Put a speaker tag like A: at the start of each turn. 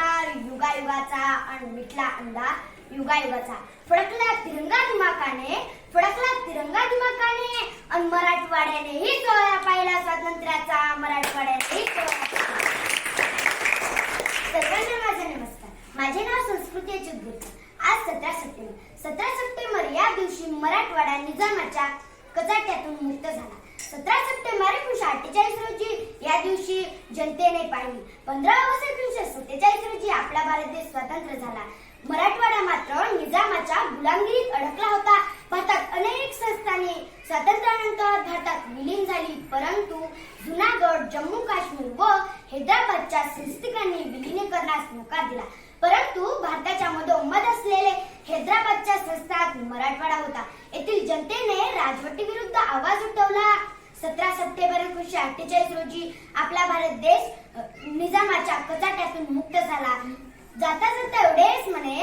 A: देवाचा आणि मिटला अंदा युगायुगाचा. फडकला तिरंगा दिमाकाने फडकला तिरंगा दिमाकाने आणि मराठवाड्यानेही सोहळा पाहिला स्वातंत्र्याचा मराठवाड्यानेही सोहळा सर्वांना माझा नमस्कार. माझे नाव संस्कृती अच्युत आज सतरा सप्टेंबर. सतरा सप्टेंबर या दिवशी मराठवाडा निजामाच्या कचाट्यातून मुक्त झाला. सतरा सप्टेंबर एकोणीशे अठ्ठेचाळीस रोजी या दिवशी जनतेने पाहिली पंधरा ऑगस्ट एकोणीशे सत्तेचाळीस रोजी आपला भारत देश स्वतंत्र झाला. मराठवाडा मात्र निजामाच्या गुलामगिरीत अडकला होता. भारतात अनेक संस्थाने स्वातंत्र्यानंतर भारतात विलीन झाली. परंतु जुनागड जम्मू काश्मीर व हैदराबादच्या संस्थिकांनी विलीनीकरणास नकार दिला. परंतु भारताच्या मधोमध असलेले हैदराबादच्या संस्थात मराठवाडा होता. येथील जनतेने राजवटी विरुद्ध आवाज उठवला. सतरा सप्टेंबर एकोणीशे अठ्ठेचाळीस रोजी आपला भारत देश निजामाच्या कचाट्यातून मुक्त झाला. जाता जाता एवढेच म्हणे